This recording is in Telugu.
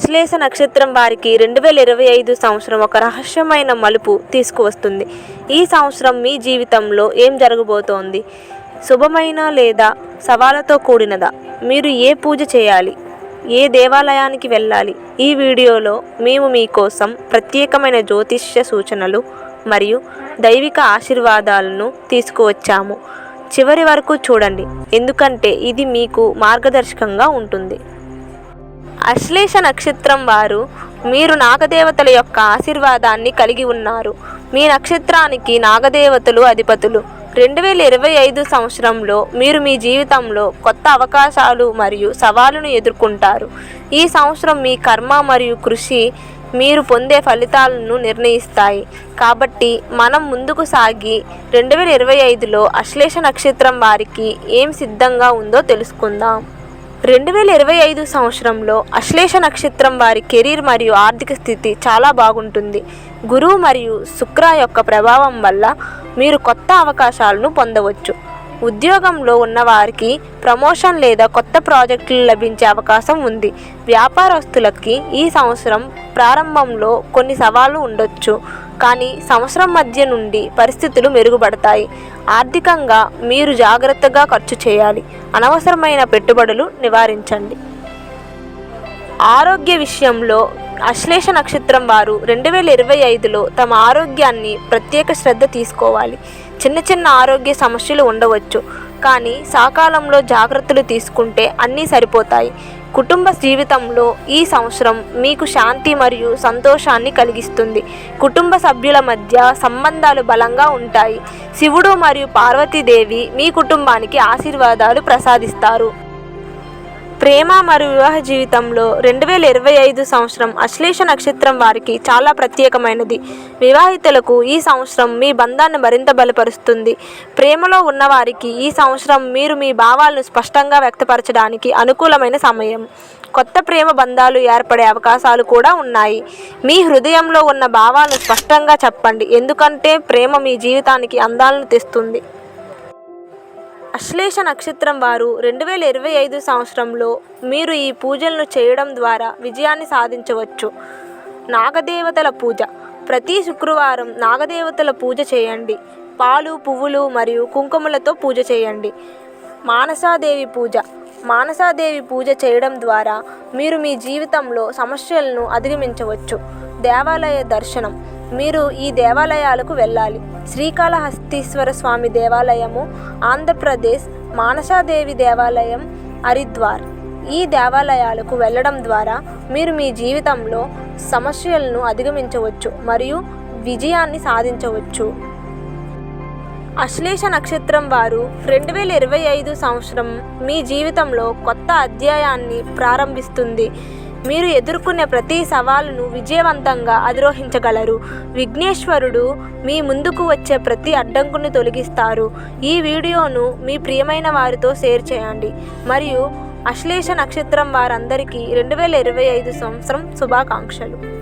శ్లేష నక్షత్రం వారికి రెండు వేల ఇరవై ఐదు సంవత్సరం ఒక రహస్యమైన మలుపు తీసుకువస్తుంది. ఈ సంవత్సరం మీ జీవితంలో ఏం జరగబోతోంది? శుభమైన లేదా సవాళ్ళతో కూడినదా? మీరు ఏ పూజ చేయాలి? ఏ దేవాలయానికి వెళ్ళాలి? ఈ వీడియోలో మేము మీకోసం ప్రత్యేకమైన జ్యోతిష్య సూచనలు మరియు దైవిక ఆశీర్వాదాలను తీసుకువచ్చాము. చివరి వరకు చూడండి. ఎందుకంటే ఇది మీకు మార్గదర్శకంగా ఉంటుంది. అశ్లేష నక్షత్రం వారు మీరు నాగదేవతల యొక్క ఆశీర్వాదాన్ని కలిగి ఉన్నారు. మీ నక్షత్రానికి నాగదేవతలు అధిపతులు. రెండు వేల ఇరవై ఐదు సంవత్సరంలో మీరు మీ జీవితంలో కొత్త అవకాశాలు మరియు సవాలును ఎదుర్కొంటారు. ఈ సంవత్సరం మీ కర్మ మరియు కృషి మీరు పొందే ఫలితాలను నిర్ణయిస్తాయి. కాబట్టి మనం ముందుకు సాగి రెండు వేల ఇరవై ఐదులో అశ్లేష నక్షత్రం వారికి ఏం సిద్ధంగా ఉందో తెలుసుకుందాం. రెండు వేల ఇరవై ఐదు సంవత్సరంలో అశ్లేష నక్షత్రం వారి కెరీర్ మరియు ఆర్థిక స్థితి చాలా బాగుంటుంది. గురువు మరియు శుక్ర యొక్క ప్రభావం వల్ల మీరు కొత్త అవకాశాలను పొందవచ్చు. ఉద్యోగంలో ఉన్నవారికి ప్రమోషన్ లేదా కొత్త ప్రాజెక్టులు లభించే అవకాశం ఉంది. వ్యాపారస్తులకి ఈ సంవత్సరం ప్రారంభంలో కొన్ని సవాళ్ళు ఉండొచ్చు. కానీ సంవత్సరం మధ్య నుండి పరిస్థితులు మెరుగుపడతాయి. ఆర్థికంగా మీరు జాగ్రత్తగా ఖర్చు చేయాలి. అనవసరమైన పెట్టుబడులు నివారించండి. ఆరోగ్య విషయంలో అశ్లేష నక్షత్రం వారు రెండు వేల ఇరవై ఐదులో తమ ఆరోగ్యాన్ని ప్రత్యేక శ్రద్ధ తీసుకోవాలి. చిన్న చిన్న ఆరోగ్య సమస్యలు ఉండవచ్చు. కానీ సకాలంలో జాగ్రత్తలు తీసుకుంటే అన్నీ సరిపోతాయి. కుటుంబ జీవితంలో ఈ సంవత్సరం మీకు శాంతి మరియు సంతోషాన్ని కలిగిస్తుంది. కుటుంబ సభ్యుల మధ్య సంబంధాలు బలంగా ఉంటాయి. శివుడు మరియు పార్వతీదేవి మీ కుటుంబానికి ఆశీర్వాదాలు ప్రసాదిస్తారు. ప్రేమ మరియు వివాహ జీవితంలో రెండు వేల ఇరవై ఐదు సంవత్సరం అశ్లేష నక్షత్రం వారికి చాలా ప్రత్యేకమైనది. వివాహితులకు ఈ సంవత్సరం మీ బంధాన్ని మరింత బలపరుస్తుంది. ప్రేమలో ఉన్నవారికి ఈ సంవత్సరం మీరు మీ భావాలను స్పష్టంగా వ్యక్తపరచడానికి అనుకూలమైన సమయం. కొత్త ప్రేమ బంధాలు ఏర్పడే అవకాశాలు కూడా ఉన్నాయి. మీ హృదయంలో ఉన్న భావాలను స్పష్టంగా చెప్పండి. ఎందుకంటే ప్రేమ మీ జీవితానికి అందాలను తెస్తుంది. అశ్లేష నక్షత్రం వారు రెండు వేల ఇరవై ఐదు సంవత్సరంలో మీరు ఈ పూజలను చేయడం ద్వారా విజయాన్ని సాధించవచ్చు. నాగదేవతల పూజ. ప్రతి శుక్రవారం నాగదేవతల పూజ చేయండి. పాలు పువ్వులు మరియు కుంకుమలతో పూజ చేయండి. మానసాదేవి పూజ. మానసాదేవి పూజ చేయడం ద్వారా మీరు మీ జీవితంలో సమస్యలను అధిగమించవచ్చు. దేవాలయ దర్శనం. మీరు ఈ దేవాలయాలకు వెళ్ళాలి. శ్రీకాళహస్తీశ్వర స్వామి దేవాలయము ఆంధ్రప్రదేశ్ మానసాదేవి దేవాలయం హరిద్వార్. ఈ దేవాలయాలకు వెళ్ళడం ద్వారా మీరు మీ జీవితంలో సమస్యలను అధిగమించవచ్చు మరియు విజయాన్ని సాధించవచ్చు. అశ్లేష నక్షత్రం వారు రెండు వేల ఇరవై ఐదు సంవత్సరం మీ జీవితంలో కొత్త అధ్యాయాన్ని ప్రారంభిస్తుంది. మీరు ఎదుర్కొనే ప్రతి సవాలును విజయవంతంగా అధిరోహించగలరు. విఘ్నేశ్వరుడు మీ ముందుకు వచ్చే ప్రతి అడ్డంకుని తొలగిస్తారు. ఈ వీడియోను మీ ప్రియమైన వారితో షేర్ చేయండి. మరియు అశ్లేష నక్షత్రం వారందరికీ రెండు వేల ఇరవై ఐదు సంవత్సరం శుభాకాంక్షలు.